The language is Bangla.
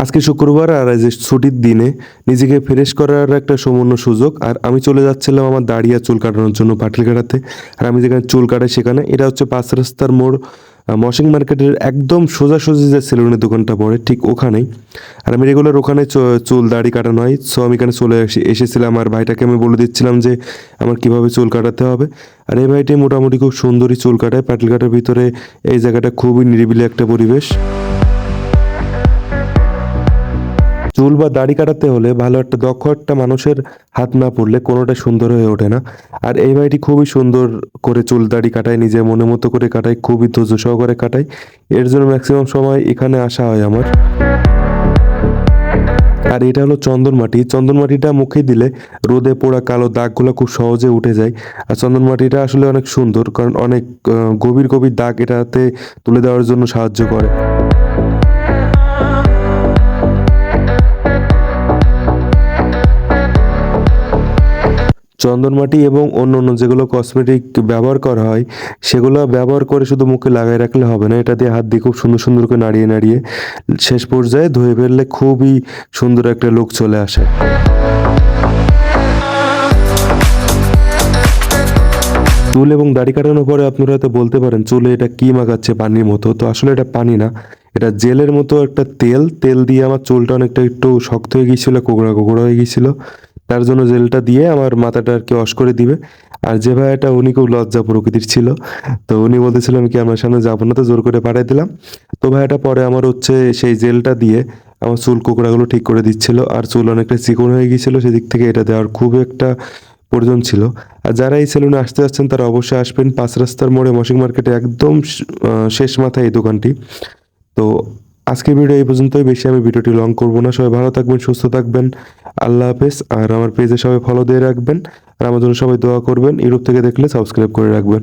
আজকে শুক্রবার আর আজ ছুটির দিনে নিজেকে ফ্রেশ করার একটা সমন্য সুযোগ। আর আমি চলে যাচ্ছিলাম আমার দাড়ি আর চুল কাটানোর জন্য পাটিল কাটাতে আর আমি যেখানে চুল কাটাই সেখানে, এটা হচ্ছে পাঁচ রাস্তার মোড় মশিং মার্কেটের একদম সোজাসুজি যে সেলুনের দোকানটা পড়ে ঠিক ওখানেই। আর আমি রেগুলার ওখানে চুল দাড়ি কাটানো হয়। সো আমি এখানে চলে এসে- এসেছিলাম আর ভাইটাকে আমি বলে দিচ্ছিলাম যে আমার কীভাবে চুল কাটাতে হবে। আর এই ভাইটি মোটামুটি খুব সুন্দরই চুল কাটায়। পাটিল কাটার ভিতরে এই জায়গাটা খুবই নিরিবিলি একটা পরিবেশ। চুল বা দাড়ি কাটাতে হলে ভালো একটা দক্ষ একটা মানুষের হাত না পড়লে কোনোটা সুন্দর হয়ে ওঠে না। আর এই ভাইটি খুবই সুন্দর করে চুল, দাড়ি কাটায়, নিজের মনে মতো করে কাটায়, খুবই ধৈর্য সহকারে কাটায়। এর জন্য ম্যাক্সিমাম সময় এখানে আসা হয় আমার। আর এটা হলো চন্দন মাটি চন্দন মাটিটা মুখে দিলে রোদে পোড়া কালো দাগগুলো খুব সহজে উঠে যায়। আর চন্দন মাটিটা আসলে অনেক সুন্দর, কারণ অনেক গভীর গভীর দাগ এটাতে তুলে দেওয়ার জন্য সাহায্য করে। চন্দনমাটি এবং অন্য অন্য যেগুলো কসমেটিক ব্যবহার করা হয়, সেগুলো ব্যবহার করে শুধু মুখে লাগাই রাখলে হবে না। এটা দিয়ে হাত দিয়ে খুব সুন্দর সুন্দর করে নাড়িয়ে নাড়িয়ে শেষ পর্যায়ে ধুয়ে ফেললে খুবই সুন্দর একটা লুক চলে আসে। চুল এবং দাড়ি কাটানোর পরে আপনারা হয়তো বলতে পারেন, চুলে এটা কি মাখাচ্ছে পানির মতো? তো আসলে এটা পানি না, এটা জেলের মতো একটা তেল। তেল দিয়ে আমার চুলটা অনেকটা একটু শক্ত হয়ে গিয়েছিল, কোকড়া কোকড়া হয়ে গিয়েছিল। তার জন্য জেলটা দিয়ে আমার মাথাটা আর কি ওয়াশ করে দিবে। আর যে ভাইয়াটা উনি খুব লজ্জা প্রকৃতির ছিল। তো উনি বলতেছিল আমি কি আমার সামনে যাব না? তো জোর করে পাঠিয়ে দিলাম। তো ভাইয়াটা পরে আমার হচ্ছে সেই জেলটা দিয়ে আমার চুল, কোকড়াগুলো ঠিক করে দিচ্ছিল। আর চুল অনেকটা চিকন হয়ে গিয়েছিল। সেদিক থেকে এটা দেওয়ার খুব একটা প্রয়োজন ছিল। আর যারা এই সেলুনে আসতে যাচ্ছেন, তারা অবশ্যই আসবেন। পাঁচ রাস্তার মোড়ে মশিং মার্কেটে একদম শেষ মাথায় এই দোকানটি। তো আজকের ভিডিও এই পর্যন্তই। বেশি আমি ভিডিওটি লং করব না। সবাই ভালো থাকবেন, সুস্থ থাকবেন। আল্লাহ হাফেজ। আর আমার পেজে সবাই ফলো দিয়ে রাখবেন। আর আমার জন্য সবাই দোয়া করবেন। ইউটিউব থেকে দেখলে সাবস্ক্রাইব করে রাখবেন।